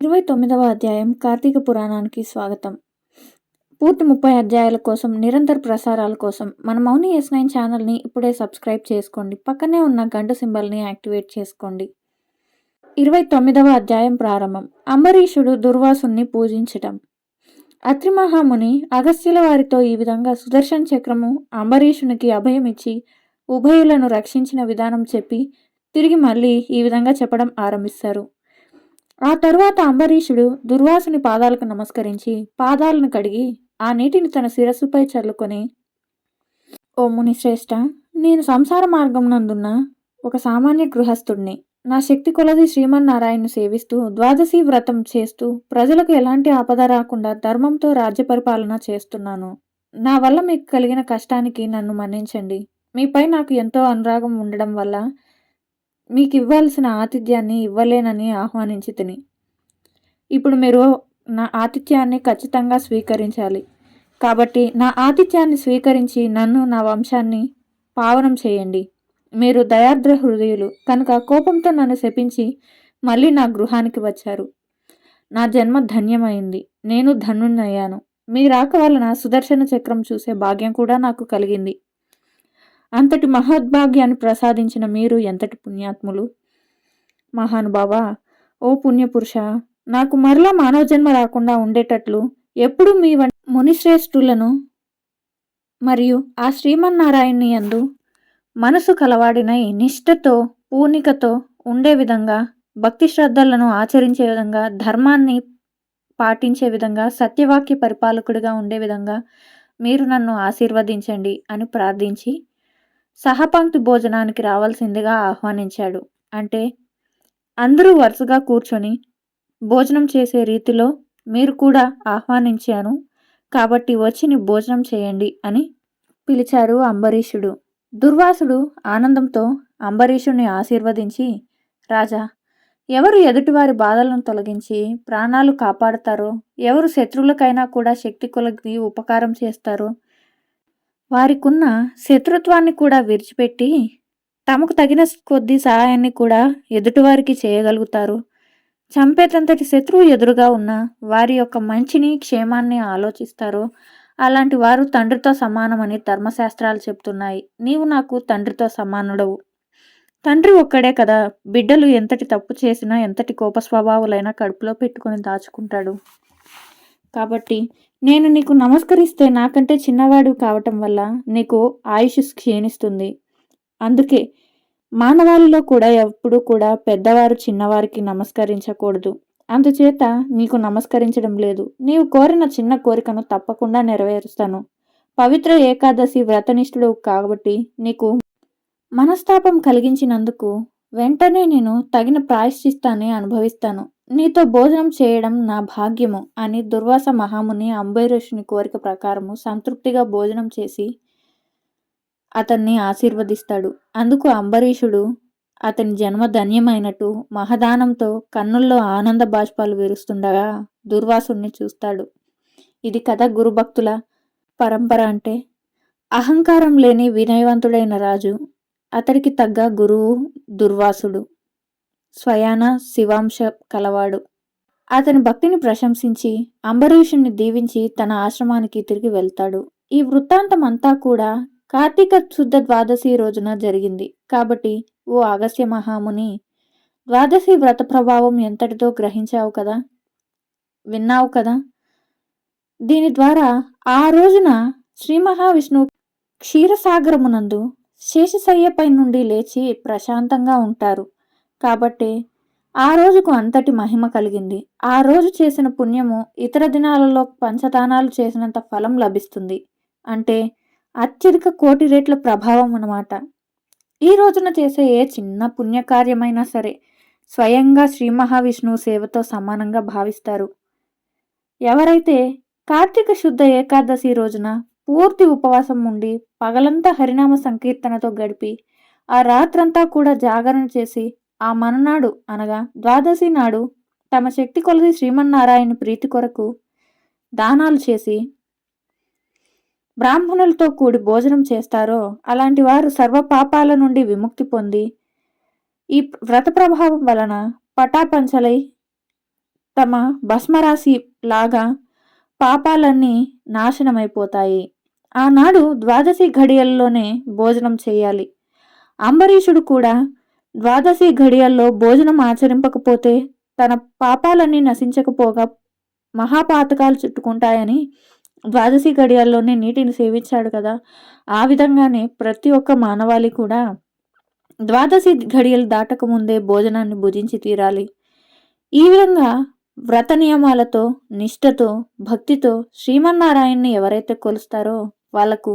ఇరవై తొమ్మిదవ అధ్యాయం కార్తీక పురాణానికి స్వాగతం. పూర్తి ముప్పై అధ్యాయాల కోసం నిరంతర ప్రసారాల కోసం మన మౌని ఎస్ నైన్ ఛానల్ని ఇప్పుడే సబ్స్క్రైబ్ చేసుకోండి. పక్కనే ఉన్న గంట సింబల్ని యాక్టివేట్ చేసుకోండి. ఇరవై తొమ్మిదవ అధ్యాయం ప్రారంభం. అంబరీషుడు దుర్వాసుని పూజించటం. అత్రిమహాముని అగస్త్యుల వారితో ఈ విధంగా సుదర్శన చక్రము అంబరీషునికి అభయం ఇచ్చి ఉభయులను రక్షించిన విధానం చెప్పి తిరిగి మళ్ళీ ఈ విధంగా చెప్పడం ఆరంభిస్తారు. ఆ తరువాత అంబరీషుడు దుర్వాసుని పాదాలకు నమస్కరించి పాదాలను కడిగి ఆ నీటిని తన శిరస్సుపై చల్లుకొని ఓ మునిశ్రేష్ట నేను సంసార మార్గం నందున్న ఒక సామాన్య గృహస్థుడిని నా శక్తి కొలది శ్రీమన్నారాయణను సేవిస్తూ ద్వాదశి వ్రతం చేస్తూ ప్రజలకు ఎలాంటి ఆపద రాకుండా ధర్మంతో రాజ్య పరిపాలన చేస్తున్నాను. నా వల్ల మీకు కలిగిన కష్టానికి నన్ను మన్నించండి. మీపై నాకు ఎంతో అనురాగం ఉండడం వల్ల మీకు ఇవ్వాల్సిన ఆతిథ్యాన్ని ఇవ్వలేనని ఆహ్వానించి తిని. ఇప్పుడు మీరు నా ఆతిథ్యాన్ని ఖచ్చితంగా స్వీకరించాలి. కాబట్టి నా ఆతిథ్యాన్ని స్వీకరించి నన్ను నా వంశాన్ని పావనం చేయండి. మీరు దయార్ద్ర హృదయులు. కనుక కోపంతో నన్ను శపించి మళ్ళీ నా గృహానికి వచ్చారు. నా జన్మ ధన్యమైంది. నేను ధన్యున్నయ్యాను మీ రాక వలన సుదర్శన చక్రం చూసే భాగ్యం కూడా నాకు కలిగింది. అంతటి మహద్భాగ్యాన్ని ప్రసాదించిన మీరు ఎంతటి పుణ్యాత్ములు? మహానుభావ ఓ పుణ్యపురుష నాకు మరలా మానవ జన్మ రాకుండా ఉండేటట్లు ఎప్పుడు మీ మునిశ్రేష్ఠులను మరియు ఆ శ్రీమన్నారాయణ్ణి యందు మనసు కలవాడినై నిష్ఠతో పూనికతో ఉండే విధంగా భక్తి శ్రద్ధలను ఆచరించే విధంగా ధర్మాన్ని పాటించే విధంగా సత్యవాక్య పరిపాలకుడిగా ఉండే విధంగా మీరు నన్ను ఆశీర్వదించండి అని ప్రార్థించి సహపంక్తి భోజనానికి రావాల్సిందిగా ఆహ్వానించాడు. అంటే అందరూ వరుసగా కూర్చొని భోజనం చేసే రీతిలో మీరు కూడా ఆహ్వానించాను. కాబట్టి వచ్చి భోజనం చేయండి అని పిలిచారు అంబరీషుడు. దుర్వాసుడు ఆనందంతో అంబరీషుని ఆశీర్వదించి రాజా ఎవరు ఎదుటివారి బాధలను తొలగించి ప్రాణాలు కాపాడతారో ఎవరు శత్రువులకైనా కూడా శక్తి కొలది ఉపకారం చేస్తారో వారికున్న శత్రుత్వాన్ని కూడా విడిచిపెట్టి తమకు తగిన కొద్ది సహాయాన్ని కూడా ఎదుటివారికి చేయగలుగుతారు. చంపేటంతటి శత్రువు ఎదురుగా ఉన్న వారి యొక్క మంచిని క్షేమాన్ని ఆలోచిస్తారు. అలాంటి వారు తండ్రితో సమానమని ధర్మశాస్త్రాలు చెప్తున్నాయి. నీవు నాకు తండ్రితో సమానుడవు. తండ్రి ఒక్కడే కదా. బిడ్డలు ఎంతటి తప్పు చేసినా ఎంతటి కోప స్వభావులైనా కడుపులో పెట్టుకొని దాచుకుంటాడు. కాబట్టి నేను నీకు నమస్కరిస్తే నాకంటే చిన్నవాడు కావటం వల్ల నీకు ఆయుష్ క్షీణిస్తుంది. అందుకే మానవాళిలో కూడా ఎప్పుడు కూడా పెద్దవారు చిన్నవారికి నమస్కరించకూడదు. అందుచేత నీకు నమస్కరించడం లేదు. నీవు కోరిన చిన్న కోరికను తప్పకుండా నెరవేరుస్తాను. పవిత్ర ఏకాదశి వ్రతనిష్ఠుడు కాబట్టి నీకు మనస్తాపం కలిగించినందుకు వెంటనే నేను తగిన ప్రాయశ్చిత్తాన్ని అనుభవిస్తాను. నీతో భోజనం చేయడం నా భాగ్యము అని దుర్వాస మహాముని అంబరీషుని కోరిక ప్రకారము సంతృప్తిగా భోజనం చేసి అతన్ని ఆశీర్వదిస్తాడు. అందుకు అంబరీషుడు అతని జన్మ ధన్యమైనట్టు మహదానంతో కన్నుల్లో ఆనంద బాష్పాలు విరుస్తుండగా దుర్వాసుణ్ణి చూస్తాడు. ఇది కథ గురుభక్తుల పరంపర అంటే. అహంకారం లేని వినయవంతుడైన రాజు అతడికి తగ్గ గురువు దుర్వాసుడు. స్వయాన శివాంశ కలవాడు. అతని భక్తిని ప్రశంసించి అంబరీషుణ్ణి దీవించి తన ఆశ్రమానికి తిరిగి వెళ్తాడు. ఈ వృత్తాంతం అంతా కూడా కార్తీక శుద్ధ ద్వాదశి రోజున జరిగింది. కాబట్టి ఓ ఆగస్య మహాముని ద్వాదశి వ్రత ప్రభావం ఎంతటితో గ్రహించావు కదా? విన్నావు కదా? దీని ద్వారా ఆ రోజున శ్రీ మహావిష్ణువు క్షీరసాగరమునందు శేషశయ్యపై నుండి లేచి ప్రశాంతంగా ఉంటారు. కాబట్టి ఆ రోజుకు అంతటి మహిమ కలిగింది. ఆ రోజు చేసిన పుణ్యము ఇతర దినాలలో పంచదానాలు చేసినంత ఫలం లభిస్తుంది. అంటే అత్యధిక కోటి రేట్ల ప్రభావం అన్నమాట. ఈ రోజున చేసే ఏ చిన్న పుణ్యకార్యమైనా సరే స్వయంగా శ్రీ మహావిష్ణువు సేవతో సమానంగా భావిస్తారు. ఎవరైతే కార్తీక శుద్ధ ఏకాదశి రోజున పూర్తి ఉపవాసం ఉండి పగలంతా హరినామ సంకీర్తనతో గడిపి ఆ రాత్రంతా కూడా జాగరణ చేసి ఆ మననాడు అనగా ద్వాదశి నాడు తమ శక్తి కొలది శ్రీమన్నారాయణ ప్రీతి కొరకు దానాలు చేసి బ్రాహ్మణులతో కూడి భోజనం చేస్తారో అలాంటి వారు సర్వ పాపాల నుండి విముక్తి పొంది ఈ వ్రత ప్రభావం వలన పటాపంచలై తమ భస్మరాశి లాగా పాపాలన్నీ నాశనమైపోతాయి. ఆనాడు ద్వాదశి ఘడియల్లోనే భోజనం చేయాలి. అంబరీషుడు కూడా ద్వాదశి ఘడియల్లో భోజనం ఆచరింపకపోతే తన పాపాలన్నీ నశించకపోగా మహాపాతకాలు చుట్టుకుంటాయని ద్వాదశి గడియాల్లోనే నీటిని సేవించాడు కదా. ఆ విధంగానే ప్రతి ఒక్క మానవాళి కూడా ద్వాదశి ఘడియలు దాటక ముందే భోజనాన్ని భుజించి తీరాలి. ఈ విధంగా వ్రత నియమాలతో నిష్ఠతో భక్తితో శ్రీమన్నారాయణ్ణి ఎవరైతే కొలుస్తారో వాళ్ళకు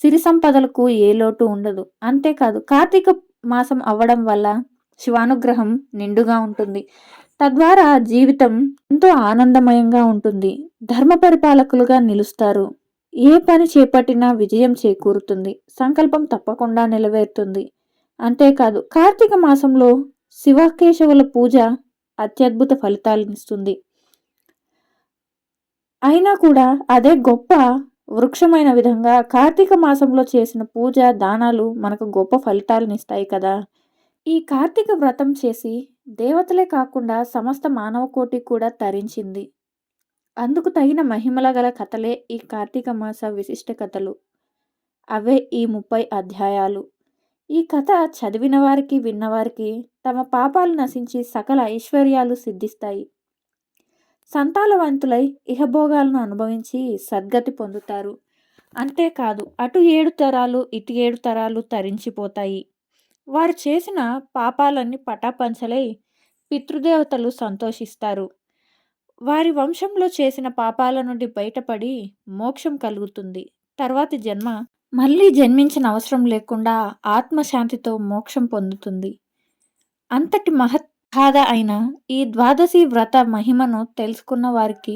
సిరి సంపదలకు ఏ లోటు ఉండదు. అంతేకాదు కార్తీక మాసం అవ్వడం వల్ల శివానుగ్రహం నిండుగా ఉంటుంది. తద్వారా జీవితం ఎంతో ఆనందమయంగా ఉంటుంది. ధర్మ పరిపాలకులుగా నిలుస్తారు. ఏ పని చేపట్టినా విజయం చేకూరుతుంది. సంకల్పం తప్పకుండా నెరవేరుతుంది. అంతేకాదు కార్తీక మాసంలో శివకేశవుల పూజ అత్యద్భుత ఫలితాలనిస్తుంది అయినా కూడా అదే గొప్ప వృక్షమైన విధంగా కార్తీక మాసంలో చేసిన పూజ దానాలు మనకు గొప్ప ఫలితాలనిస్తాయి కదా. ఈ కార్తీక వ్రతం చేసి దేవతలే కాకుండా సమస్త మానవకోటి కూడా తరించింది. అందుకు తగిన మహిమల గల కథలే ఈ కార్తీక మాస విశిష్ట కథలు. అవే ఈ ముప్పై అధ్యాయాలు. ఈ కథ చదివిన వారికి విన్నవారికి తమ పాపాలు నశించి సకల ఐశ్వర్యాలు సిద్ధిస్తాయి. సంతాలవంతులై ఇహభోగాలను అనుభవించి సద్గతి పొందుతారు. అంతేకాదు అటు ఏడు తరాలు ఇటు ఏడు తరాలు తరించిపోతాయి. వారు చేసిన పాపాలన్నీ పటాపంచలై పితృదేవతలు సంతోషిస్తారు. వారి వంశంలో చేసిన పాపాల నుండి బయటపడి మోక్షం కలుగుతుంది. తర్వాతి జన్మ మళ్ళీ జన్మించిన అవసరం లేకుండా ఆత్మశాంతితో మోక్షం పొందుతుంది. అంతటి మహత్ మహత్గాథ అయిన ఈ ద్వాదశి వ్రత మహిమను తెలుసుకున్న వారికి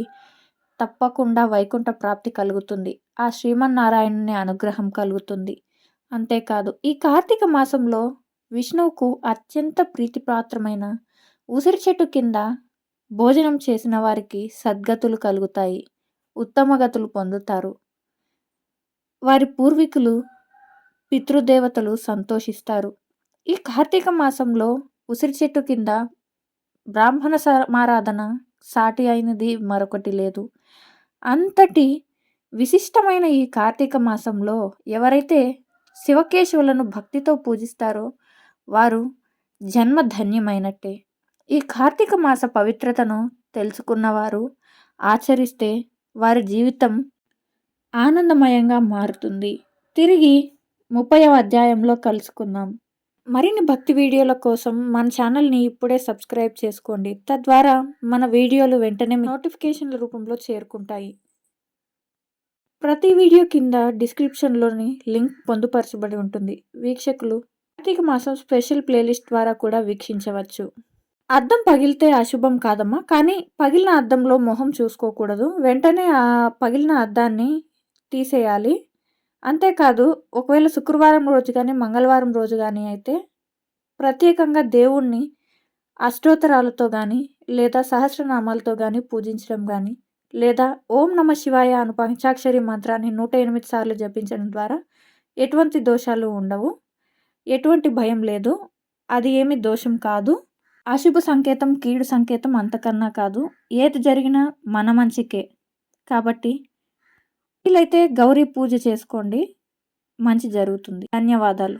తప్పకుండా వైకుంఠ ప్రాప్తి కలుగుతుంది. ఆ శ్రీమన్నారాయణుని అనుగ్రహం కలుగుతుంది. అంతేకాదు ఈ కార్తీక మాసంలో విష్ణువుకు అత్యంత ప్రీతిపాత్రమైన ఉసిరి చెట్టు కింద భోజనం చేసిన వారికి సద్గతులు కలుగుతాయి. ఉత్తమగతులు పొందుతారు. వారి పూర్వీకులు పితృదేవతలు సంతోషిస్తారు. ఈ కార్తీక మాసంలో ఉసిరి చెట్టు కింద బ్రాహ్మణ సమారాధన సాటి అయినది మరొకటి లేదు. అంతటి విశిష్టమైన ఈ కార్తీక మాసంలో ఎవరైతే శివకేశవులను భక్తితో పూజిస్తారో వారు జన్మ ధన్యమైనట్టే ఈ కార్తీక మాస పవిత్రతను తెలుసుకున్నవారు ఆచరిస్తే వారి జీవితం ఆనందమయంగా మారుతుంది. తిరిగి ముప్పైవ అధ్యాయంలో కలుసుకుందాం. మరిన్ని భక్తి వీడియోల కోసం మన ఛానల్ని ఇప్పుడే సబ్స్క్రైబ్ చేసుకోండి. తద్వారా మన వీడియోలు వెంటనే నోటిఫికేషన్ల రూపంలో చేరుకుంటాయి. ప్రతి వీడియో కింద డిస్క్రిప్షన్లోని లింక్ పొందుపరచబడి ఉంటుంది. వీక్షకులు కార్తీక మాసం స్పెషల్ ప్లేలిస్ట్ ద్వారా కూడా వీక్షించవచ్చు. అద్దం పగిలితే అశుభం కాదమ్మా కానీ పగిలిన అద్దంలో మొహం చూసుకోకూడదు. వెంటనే ఆ పగిలిన అద్దాన్ని తీసేయాలి. అంతేకాదు ఒకవేళ శుక్రవారం రోజు కానీ మంగళవారం రోజు కానీ అయితే ప్రత్యేకంగా దేవుణ్ణి అష్టోత్తరాలతో కానీ లేదా సహస్రనామాలతో కానీ పూజించడం కానీ లేదా ఓం నమ శివాయ అను పంచాక్షరి మంత్రాన్ని నూట ఎనిమిది సార్లు జపించడం ద్వారా ఎటువంటి దోషాలు ఉండవు. ఎటువంటి భయం లేదు. అది ఏమి దోషం కాదు. అశుభ సంకేతం కీడు సంకేతం అంతకన్నా కాదు. ఏది జరిగినా మన మంచికే. కాబట్టి వీలైతే గౌరీ పూజ చేసుకోండి. మంచి జరుగుతుంది. ధన్యవాదాలు.